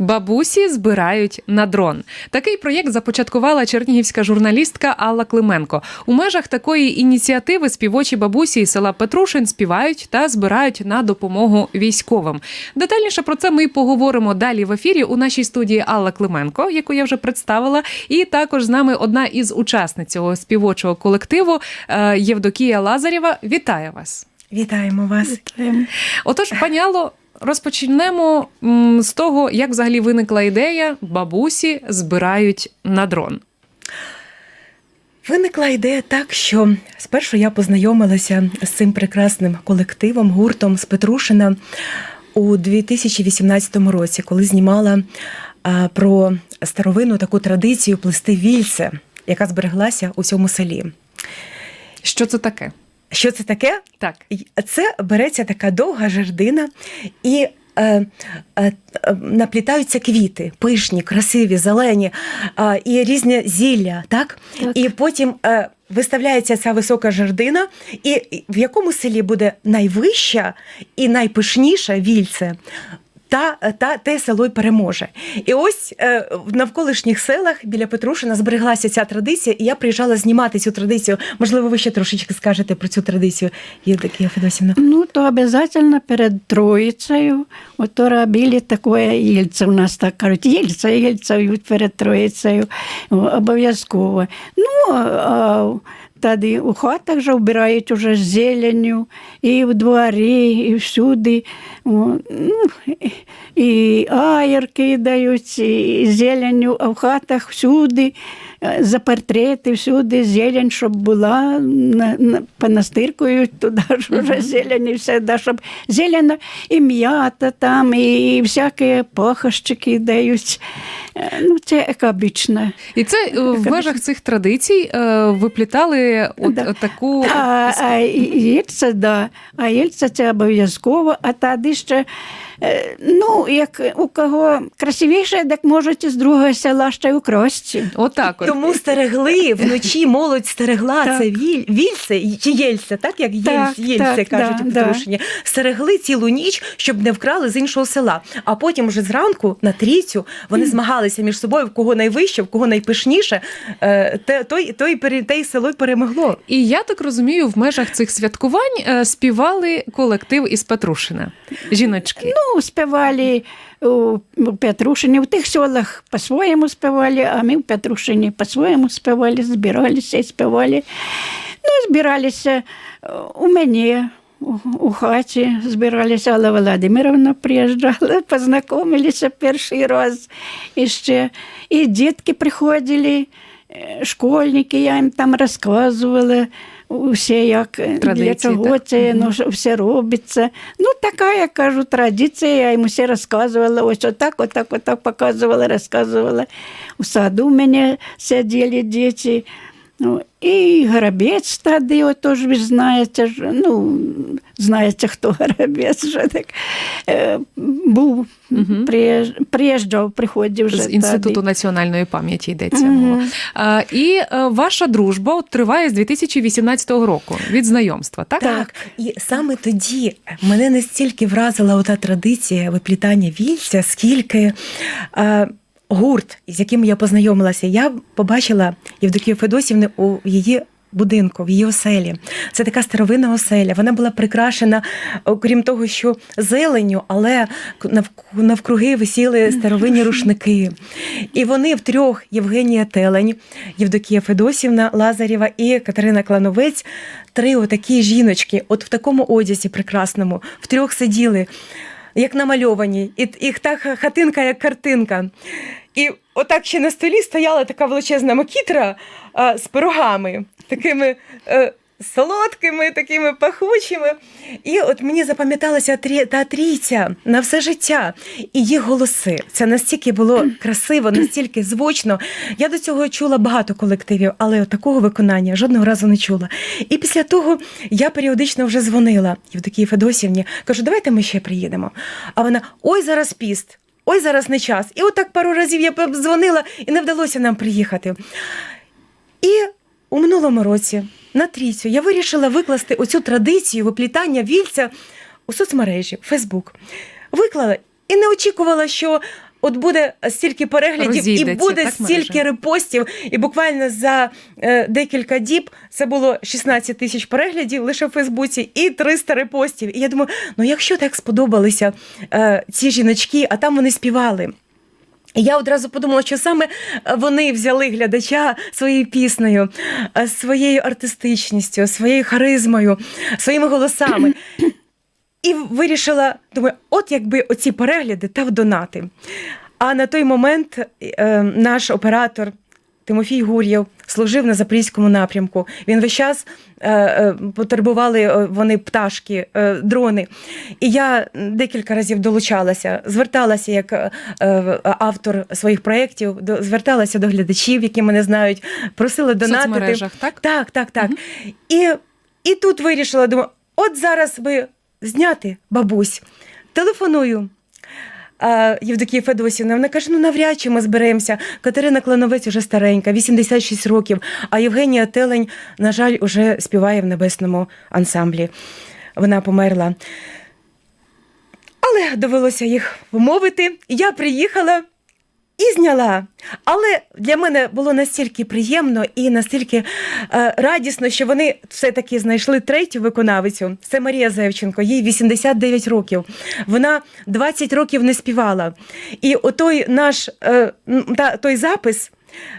Бабусі збирають на дрон. Такий проєкт започаткувала чернігівська журналістка Алла Клименко. У межах такої ініціативи співочі бабусі із села Петрушин співають та збирають на допомогу військовим. Детальніше про це ми поговоримо далі в ефірі у нашій студії Алла Клименко, яку я вже представила, і також з нами одна із учасниць цього співочого колективу е, Євдокія Лазарєва. Вітаю вас! Вітаємо вас. Отож, пані Алло, розпочнемо з того, як взагалі виникла ідея бабусі збирають на дрон. Виникла ідея так, що спершу я познайомилася з цим прекрасним колективом, гуртом з Петрушина у 2018 році, коли знімала про старовинну таку традицію плести вільце, яка збереглася у цьому селі. Що це таке? Що це таке? Так. Це береться така довга жердина і. Е, е, е, наплітаються квіти, пишні, красиві, зелені е, і різні зілля, так? Так. І потім е, виставляється ця висока жердина, і в якому селі буде найвища і найпишніша вільце. Та, та те село й переможе. І ось е, в навколишніх селах біля Петрушина збереглася ця традиція, і я приїжджала знімати цю традицію. Можливо, ви ще трошечки скажете про цю традицію, Євдокія Федосівна. Ну, то обязательно перед Троїцею. Ото робили таке їльце. У нас так кажуть, їльце, їльце перед Троїцею. Обов'язково. Ну, а тоді у хатах же вбирають уже зеленню, і в дворі, і всюди. Ну, і аєр кидають, і зеленю, а в хатах всюди. Е, За портрети всюди зелень, щоб була на, на, понастиркують туди ж вже зелень і все, да, щоб зелена і м'ята там, і всякі пахощики дають. Е, Ну, це як. І це е, в межах цих традицій е, виплітали от Да. таку А, а їльце, да. А їльце це обов'язково, а тоді ще, е, ну, як у кого красивіше, так можуть із другого села ще й украсти. отак. От. Тому стерегли вночі молодь стерегла Так. це віль, вільце чи єльце, так як Так, єльце, єльце так, кажуть да, у да. Стерегли цілу ніч, щоб не вкрали з іншого села. А потім вже зранку на трійцю вони змагалися між собою, в кого найвище, в кого найпишніше. Е, те- Той, той, пере- те й село перемогло. І я так розумію, в межах цих святкувань е, співали колектив із Петрушина. Жіночки. Ну, співали у Петрушині, в тих селах по-своєму співали, а ми в Петрушині по-своєму співали, збиралися і співали. Ну, збиралися е, у мене. У, хаті збиралися, Алла Володимировна приїжджала, познайомилися перший раз іще. І дітки приходили, е, школьники, я їм там розказувала усе, як е, для чого так. це ну, все робиться. Ну, така, я кажу, традиція, я йому все розказувала, ось отак, отак, отак показувала, розказувала. У саду в мене сиділи діти. Ну, і Горобець тоді, отож ви знаєте, ну, знаєте, хто Горобець вже так е, був, приїжджав, приходив вже З Інституту тоді. національної пам'яті йдеться мова. А, і е, ваша дружба от триває з 2018 року від знайомства, так? Так, і саме тоді мене настільки вразила ота традиція виплітання вільця, скільки е, гурт, з яким я познайомилася, я побачила Євдокію Федосівни у її. Будинку в її оселі. Це така старовинна оселя. Вона була прикрашена, окрім того, що зеленю, але навкруги висіли старовинні рушники. І вони втрьох Євгенія Телень, Євдокія Федосівна Лазарєва і Катерина Клановець. Три отакі жіночки, от в такому одязі прекрасному, втрьох сиділи, як намальовані, і їх та хатинка, як картинка. І отак ще на столі стояла така величезна макітра а, з пирогами, такими. е, Солодкими, такими пахучими. І от мені запам'яталася та трійця на все життя. І їх голоси. Це настільки було красиво, настільки звучно. Я до цього чула багато колективів, але от такого виконання жодного разу не чула. І після того я періодично вже дзвонила Євдокії Федосівні, кажу, давайте ми ще приїдемо. А вона: ой, зараз піст. Ой, зараз не час. І отак пару разів я дзвонила, і не вдалося нам приїхати. І у минулому році на трійцю я вирішила викласти оцю традицію виплітання вільця у соцмережі Фейсбук. Виклала і не очікувала, що От буде стільки переглядів, і буде так, стільки мережа? репостів. І буквально за е, декілька діб це було 16 тисяч переглядів лише в Фейсбуці і 300 репостів. І я думаю, ну якщо так сподобалися е, ці жіночки, а там вони співали. І Я одразу подумала, що саме вони взяли глядача своєю піснею, е, своєю артистичністю, своєю харизмою, своїми голосами. І вирішила, думаю, от якби оці перегляди та в донати. А на той момент е, наш оператор Тимофій Гур'єв служив на запорізькому напрямку. Він весь час е, е, потребували е, вони пташки, е, дрони. І я декілька разів долучалася, зверталася як е, автор своїх проєктів, до- зверталася до глядачів, які мене знають, просила В донатити. соцмережах, так? Так, так, так. І, і тут вирішила, думаю, от зараз би зняти бабусь. Телефоную. А, Євдокія Федосівна, вона каже: ну навряд чи ми зберемося. Катерина Клановець уже старенька, 86 років. А Євгенія Телень, на жаль, уже співає в небесному ансамблі. Вона померла. Але довелося їх вмовити. Я приїхала і зняла. Але для мене було настільки приємно і настільки е, радісно, що вони все-таки знайшли третю виконавицю. Це Марія Зевченко, їй 89 років. Вона 20 років не співала. І отой наш е, та, той запис.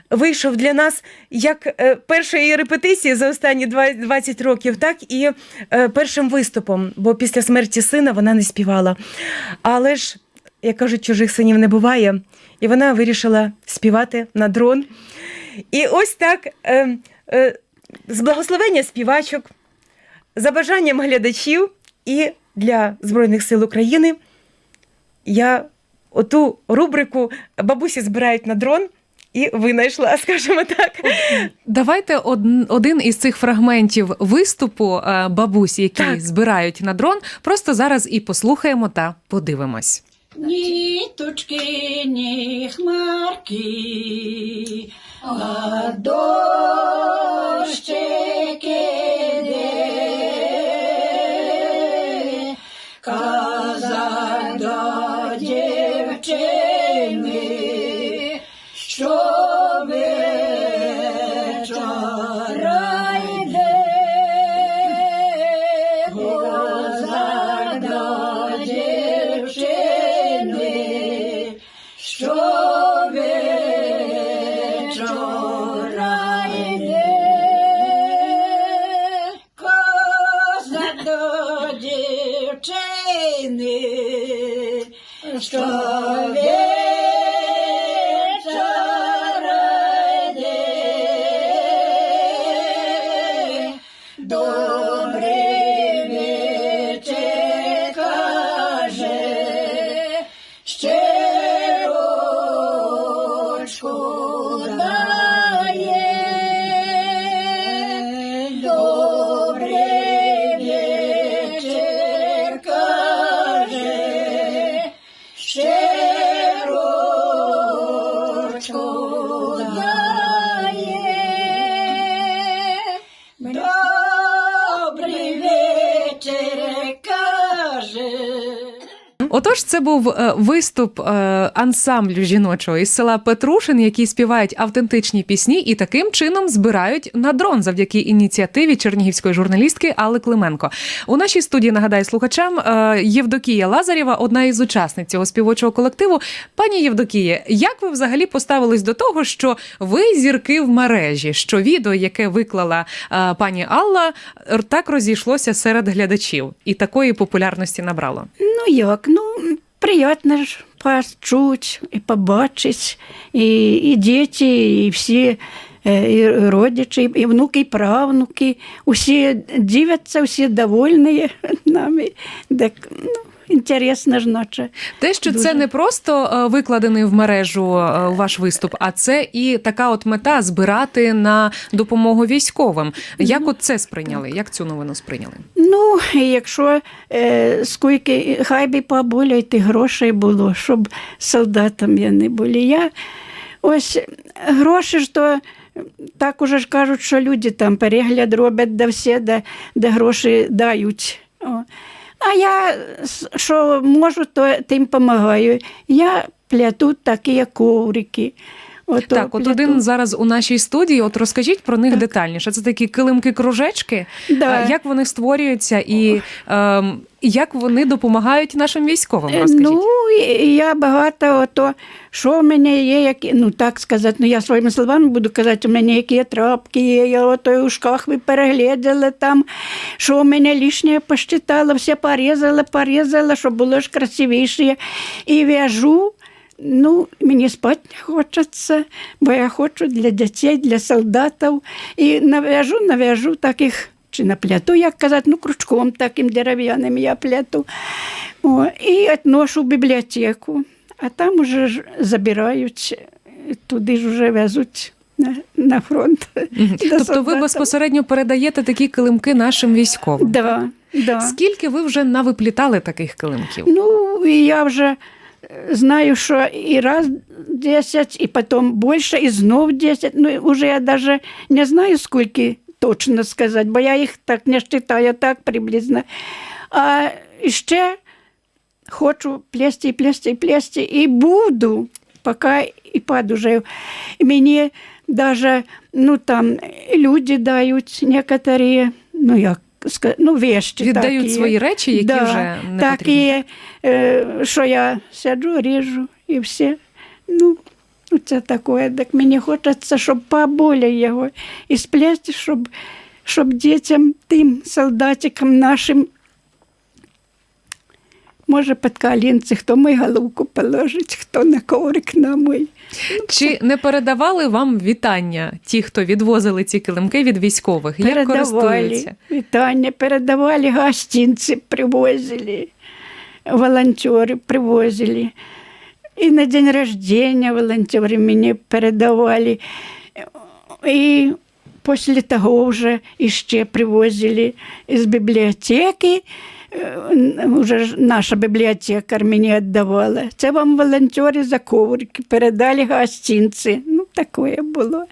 Вийшов для нас як е, першої репетиції за останні два- 20 років, так і е, першим виступом, бо після смерті сина вона не співала. Але ж, як кажуть, чужих синів не буває. І вона вирішила співати на дрон. І ось так, е, е, з благословення співачок, за бажанням глядачів і для Збройних сил України я оту рубрику бабусі збирають на дрон і винайшла, скажімо так. Давайте од- один із цих фрагментів виступу е, бабусі, які Так. збирають на дрон, просто зараз і послухаємо та подивимось. Ніточки, ні хмарки, а дощики був е, виступ е, ансамблю жіночого із села Петрушин, які співають автентичні пісні і таким чином збирають на дрон завдяки ініціативі чернігівської журналістки Алли Клименко. У нашій студії нагадаю слухачам е, Євдокія Лазарєва, одна із учасниць цього співочого колективу. Пані Євдокіє, як ви взагалі поставились до того, що ви зірки в мережі? Що відео, яке виклала пані Алла, так розійшлося серед глядачів і такої популярності набрало? Ну як, ну приємно ж почуть і побачить, і, і діти, і всі. е, І родичі, і внуки, і правнуки, усі дивляться, всі довольні нами. Так, ну, інтересно ж наче. Те, що Дуже. це не просто е, викладений в мережу е, ваш виступ, а це і така от мета збирати на допомогу військовим. Як от це сприйняли? Як цю новину сприйняли? Ну, якщо е, скільки, хай би поболять тих грошей було, щоб солдатам я не були. Я ось гроші ж то. Так уже ж кажуть, що люди там перегляд роблять де все, де, де гроші дають. О. А я що можу, то тим допомагаю. Я пляту такі коврики. Ото Так, от один зараз у нашій студії. От розкажіть про них детальніше. Це такі килимки-кружечки. Да. Як вони створюються і ем, як вони допомагають нашим військовим? Розкажіть. Ну, я багато ото, що в мене є, які, ну так сказати, ну я своїми словами буду казати, у мене які трапки є, я ото у шках ви там, що у мене лишнє посчитала, все порізала, порізала, щоб було ж красивіше. І в'яжу. Ну, мені спати не хочеться, бо я хочу для дітей, для солдатів. І нав'яжу, нав'яжу таких, чи на пляту, як казати, ну, крючком таким дерев'яним я пляту. О, і відношу в бібліотеку, а там уже ж забирають, туди ж вже везуть на, на фронт. Тобто ви безпосередньо передаєте такі килимки нашим військовим. Да, да. Скільки ви вже навиплітали таких килимків? Ну, я вже знаю, що і раз 10, і потім більше, і знов 10. Ну, уже я навіть не знаю, скільки точно сказати, бо я їх так не вважаю, так приблизно. А ще хочу плести, плести, плести, і буду, поки і подужаю. Мені навіть, ну, там, люди дають некоторі, ну, як ну, вещи Віддають такі. свої речі, які Да, вже не так потрібні. і е, що я сяджу, ріжу і все. Ну, це таке. Так мені хочеться, щоб поболі його і сплести, щоб, щоб дітям, тим солдатикам нашим, може, під колінці, хто мій головку положить, хто на коврик на мій. Чи не передавали вам вітання ті, хто відвозили ці килимки від військових? Як передавали користуються? вітання, передавали гостинці, привозили, волонтери привозили. І на день рождения волонтери мені передавали. І після того вже іще привозили з бібліотеки. Е, Уже ж наша бібліотекар мені віддавала. Це вам волонтери за коврики передали гостинці. Ну, таке було.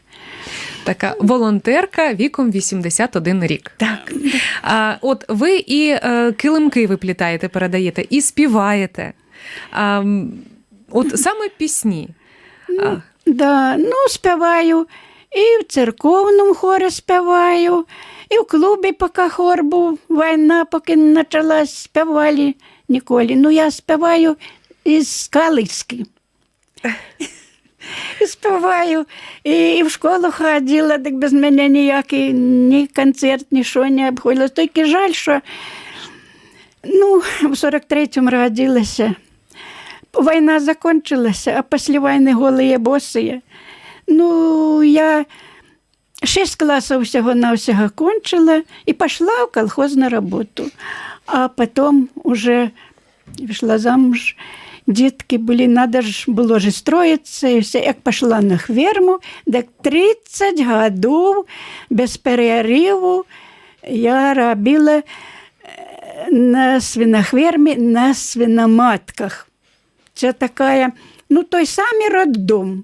Така волонтерка віком 81 рік. Так. А, от ви і е, килимки виплітаєте, передаєте, і співаєте. А, от саме пісні. А, Да, ну, співаю. І в церковному хорі співаю, і в клубі, поки хор був, війна, поки не почалась, співали ніколи. Ну, я співаю із Калиськи. І співаю, і, і в школу ходила, так без мене ніякий ні концерт, ні що не обходилось. Тільки жаль, що ну, в 43-му родилася. Війна закончилася, а після війни голі босі. Ну, я шість класів всього на всього кончила і пішла в колхозну роботу. А потім вже вийшла замуж. Дітки були, треба ж було ж строїтися, і все. Як пішла на ферму, так 30 років без перериву я робила е, на свинофермі, на свиноматках. Це така, ну той самий роддом.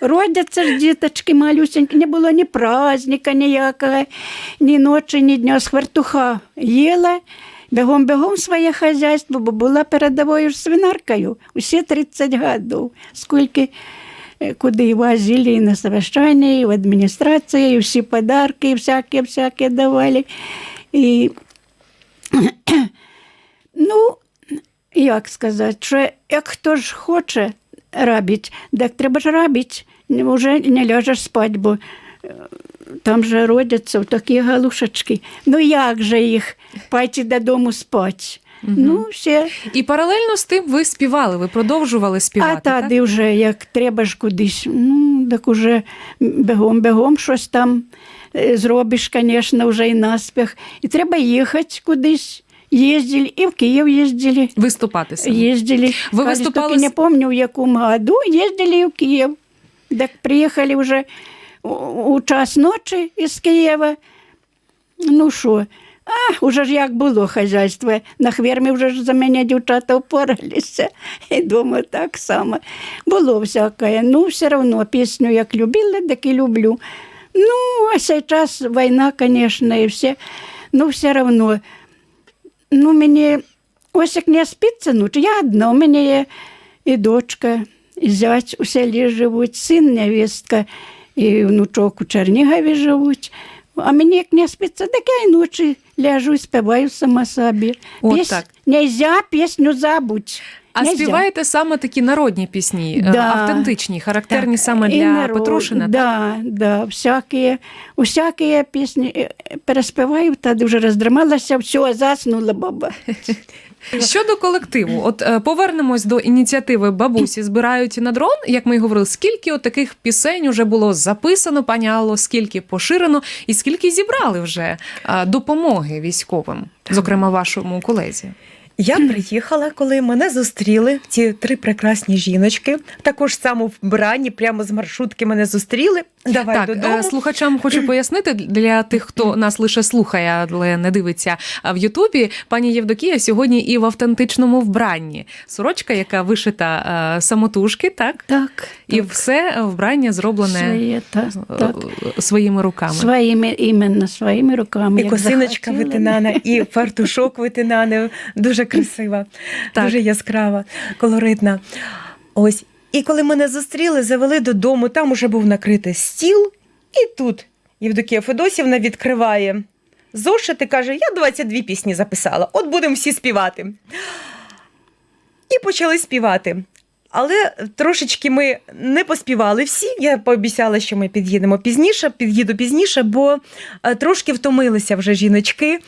Родяться ж діточки малюсенькі, не було ні праздника ніякого, ні ночі, ні дня. З хвартуха їла, бігом-бігом своє хазяйство, бо була передовою ж свинаркою. Усі 30 років. Скільки е, куди і возили, і на совещання, і в адміністрації, і всі подарки, і всякі-всякі давали. І Ну, як сказати, що як хто ж хоче робити, так треба ж робити. Вже не ляжеш спати, бо е, там же родяться такі галушечки. Ну як же їх пойти додому спати? Ну, все. і паралельно з тим ви співали, ви продовжували співати. А тоді вже як треба ж кудись, ну, так уже бігом-бігом щось там е, зробиш, звісно, вже і наспіх. І треба їхати кудись. Їздили, і в Київ їздили. Так? Виступати саме. Ездили. Вы Кажется, выступали не помню, в якому году. Ездили в Киев. Так приехали уже у- час ночі із Києва. Ну що, а, уже ж як було хазяйство. На хвермі вже ж за мене дівчата впоралися. І дома так само. Було всяке. Ну, все одно пісню як любила, так і люблю. Ну, а зараз війна, звісно, і все. Ну, все одно. Ну, мені ось як не спиться, ну, то я одна, у мене є і дочка, і зять у селі живуть, син, невістка і внучок у Чернігові живуть. А мені як не спиться, так я й ночі ляжу і співаю сама собі. Піс-. Нельзя пісню забудь. А Нельзя. співаєте саме такі народні пісні, е, Да. автентичні, характерні Так. саме для народ- Петрушина? Да, да, всякі, усякі пісні е, переспіваю, та дуже роздрималася, все, заснула баба. Щодо колективу, от е, повернемось до ініціативи бабусі збирають на дрон. Як ми й говорили, скільки от таких пісень вже було записано, пані Алло, скільки поширено, і скільки зібрали вже е, допомоги військовим, зокрема вашому колезі. Я приїхала, коли мене зустріли ці три прекрасні жіночки. Також саме в бранні, прямо з маршрутки мене зустріли. Давай так, додому. е, слухачам хочу пояснити для тих, хто нас лише слухає, але не дивиться в Ютубі. Пані Євдокія сьогодні і в автентичному вбранні. Сорочка, яка вишита е, самотужки, так Так, і все вбрання зроблене своє, так, е, так. своїми руками. Своїми, іменно своїми руками. І як косиночка ветенана, і фартушок ветенана. Дуже красива, Так. дуже яскрава, колоритна. Ось. І коли мене зустріли, завели додому, там уже був накритий стіл, і тут Євдокія Федосівна відкриває зошит і каже: Я 22 пісні записала, от будемо всі співати. І почали співати. Але трошечки ми не поспівали всі. Я пообіцяла, що ми під'їдемо пізніше, під'їду пізніше, бо е, трошки втомилися вже жіночки.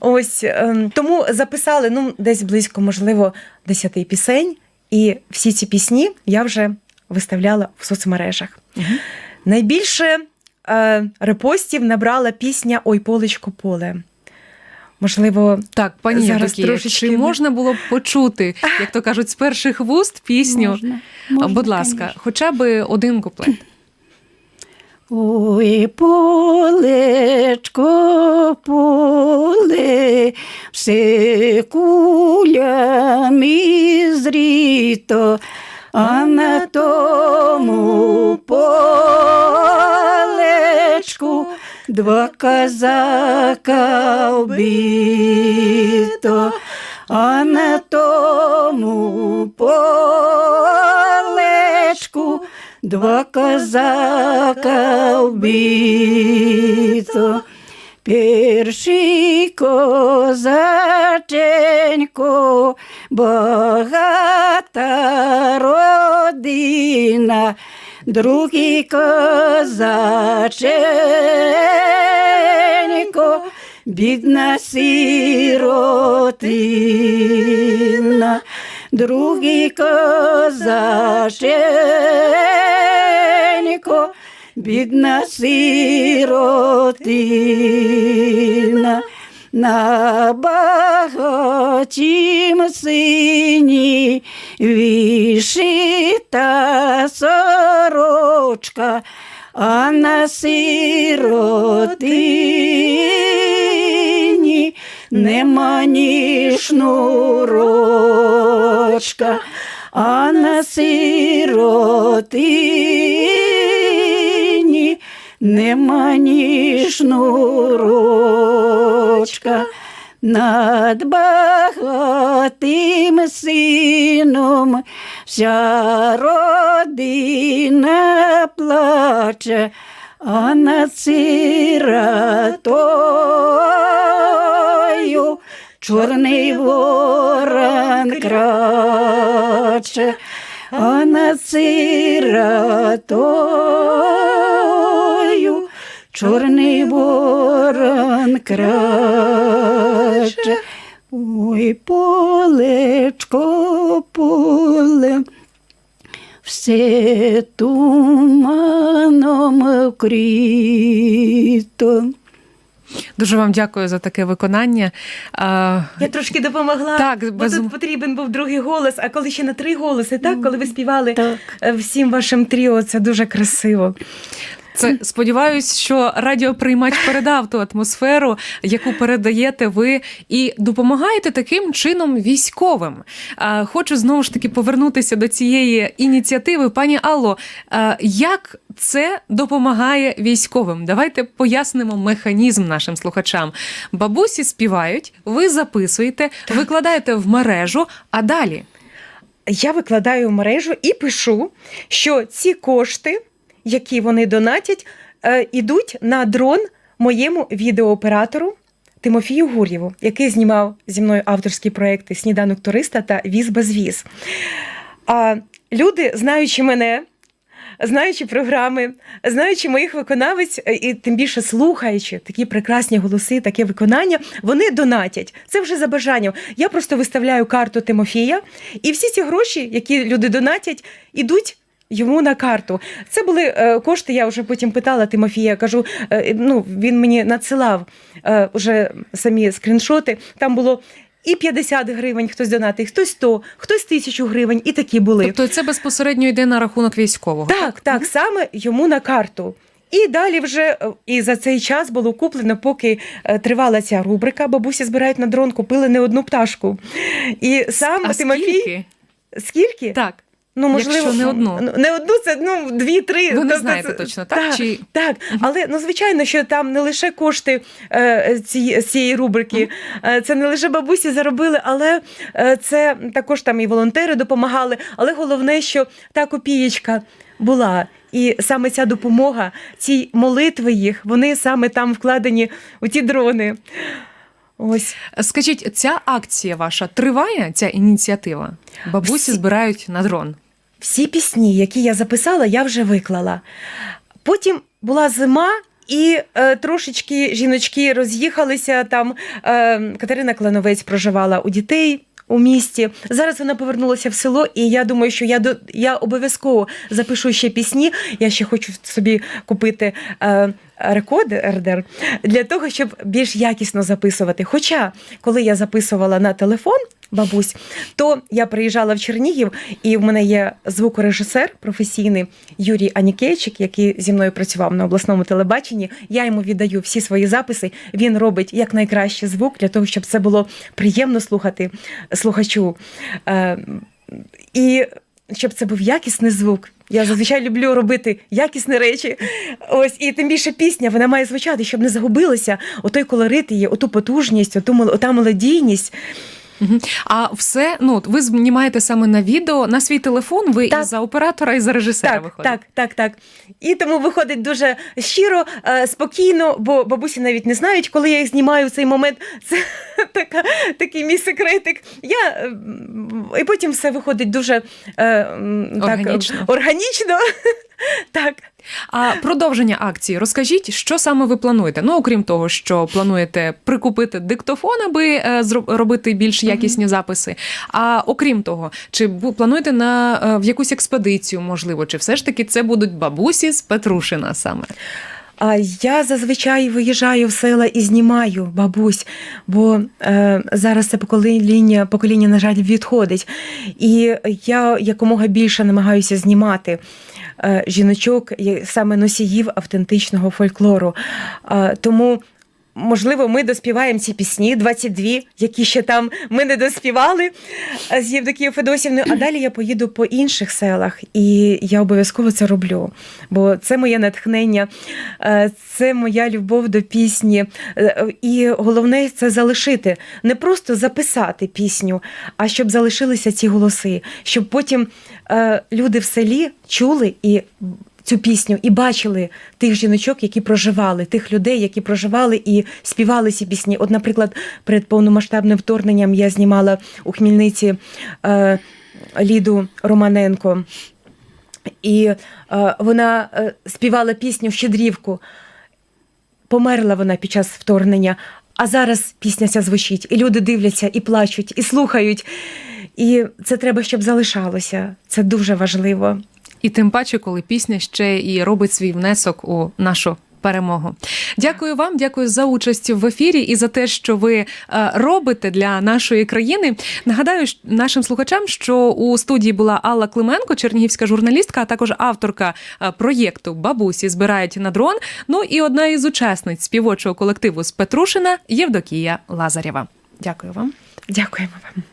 Ось ем, тому записали ну, десь близько, можливо, 10 пісень. І всі ці пісні я вже виставляла в соцмережах. Угу. Найбільше е, репостів набрала пісня Ой, полечко поле. Можливо, Так, пані Зараз такі, трошечки чи можна було б почути, як то кажуть, з перших вуст пісню? Можна, можна, Будь ласка, конечно. хоча б один куплет. Ой, полечко, поле, все кулями зріто, а на тому полечку два казака вбито, а на тому полечку два козака вбито. Перший козаченько, багата родина, другий козаченько, бідна сиротина, другий козаченько, бідна сиротина. На багатім сині вишита сорочка, а на сиротині нема ні шнурочка, а на сиротині нема ні шнурочка. Над багатим сином вся родина плаче, а над сиротою чорний ворон краче, а над сиротою чорний ворон краче. Ой, полечко, поле, все туманом вкрито. Дуже вам дякую за таке виконання. Я трошки допомогла, Так, бо без- тут потрібен був другий голос. А коли ще на три голоси, так коли ви співали Так. е, всім вашим тріо, це дуже красиво. Це сподіваюсь, що радіоприймач передав ту атмосферу, яку передаєте ви, і допомагаєте таким чином військовим. Хочу знову ж таки повернутися до цієї ініціативи. Пані Алло, як це допомагає військовим? Давайте пояснимо механізм нашим слухачам. Бабусі співають, ви записуєте, викладаєте в мережу, а далі. я викладаю в мережу і пишу, що ці кошти, які вони донатять, е, ідуть на дрон моєму відеооператору Тимофію Гур'єву, який знімав зі мною авторські проекти Сніданок туриста та Віз без віз. А люди, знаючи мене, знаючи програми, знаючи моїх виконавець, е, і тим більше слухаючи такі прекрасні голоси, таке виконання, вони донатять. Це вже за бажанням. Я просто виставляю карту Тимофія, і всі ці гроші, які люди донатять, ідуть. Йому на карту. Це були е, кошти. Я вже потім питала Тимофія. Кажу, е, ну він мені надсилав е, вже самі скріншоти. Там було і 50 гривень, хтось донатив, хтось 100, хтось тисячу гривень, і такі були. Тобто це безпосередньо йде на рахунок військового. Так, так, саме йому на карту. І далі вже е, і за цей час було куплено, поки е, тривала ця рубрика. Бабусі збирають на дрон, купили не одну пташку. І сам А Тимофій. скільки? Скільки? Так. Ну, можливо, Якщо не одну. ну, Не одну, це ну дві-три. Ви не Тобто знаєте це- точно, так? Так, Чи- так. але ну звичайно, що там не лише кошти е, ці, цієї рубрики, е, це не лише бабусі заробили, але е, це також там і волонтери допомагали. Але головне, що та копієчка була. І саме ця допомога, ці молитви їх, вони саме там вкладені у ті дрони. Ось. Скажіть, ця акція ваша триває, ця ініціатива? Бабусі Всі- збирають на дрон. Всі пісні, які я записала, я вже виклала. Потім була зима. І е, трошечки жіночки роз'їхалися. Там е, Катерина Клановець проживала у дітей у місті. Зараз вона повернулася в село, і я думаю, що я до я обов'язково запишу ще пісні. Я ще хочу собі купити е, рекордер для того, щоб більш якісно записувати. Хоча, коли я записувала на телефон. Бабусь, то я приїжджала в Чернігів, і в мене є звукорежисер професійний Юрій Анікейчик, який зі мною працював на обласному телебаченні. Я йому віддаю всі свої записи. Він робить якнайкращий звук для того, щоб це було приємно слухати слухачу. Е, і щоб це був якісний звук. Я зазвичай люблю робити якісні речі. Ось і тим більше пісня вона має звучати, щоб не загубилося отой колорит її, оту потужність, оту ота мелодійність. А все, ну ви знімаєте саме на відео, на свій телефон. Ви Так. і за оператора, і за режисера Так, виходите. так, так, так. І тому виходить дуже щиро, е, спокійно, бо бабусі навіть не знають, коли я їх знімаю в цей момент. Це така, такий мій секретик. Я, і потім все виходить дуже е, Органічно. Так, органічно. так. А продовження акції розкажіть, що саме ви плануєте? Ну, окрім того, що плануєте прикупити диктофон, аби е, робити більш якісні записи. А окрім того, чи плануєте на е, в якусь експедицію, можливо, чи все ж таки це будуть бабусі з Петрушина саме? А я зазвичай виїжджаю в села і знімаю бабусь, бо е, зараз це покоління, покоління, на жаль, відходить. І я якомога більше намагаюся знімати е, жіночок, саме носіїв автентичного фольклору. Е, тому. Можливо, ми доспіваємо ці пісні, 22, які ще там ми не доспівали е, з Євдокією Федосівною. А далі я поїду по інших селах, і я обов'язково це роблю. Бо це моє натхнення, е, це моя любов до пісні. Е, І головне це залишити, не просто записати пісню, а щоб залишилися ці голоси, щоб потім люди в селі чули і. Цю пісню і бачили тих жіночок, які проживали, тих людей, які проживали і співали ці пісні. От, наприклад, перед повномасштабним вторгненням я знімала у Хмільниці е, Ліду Романенко, і е, вона е, співала пісню Щедрівку. Померла вона під час вторгнення, а зараз пісня ця звучить, і люди дивляться, і плачуть, і слухають. І це треба, щоб залишалося. Це дуже важливо. І тим паче, коли пісня ще і робить свій внесок у нашу. Перемогу, дякую вам, дякую за участь в ефірі і за те, що ви е, робите для нашої країни. Нагадаю нашим слухачам, що у студії була Алла Клименко, чернігівська журналістка, а також авторка е, проєкту Бабусі збирають на дрон. Ну і одна із учасниць співочого колективу з Петрушина Євдокія Лазарєва. Дякую вам. Дякуємо вам.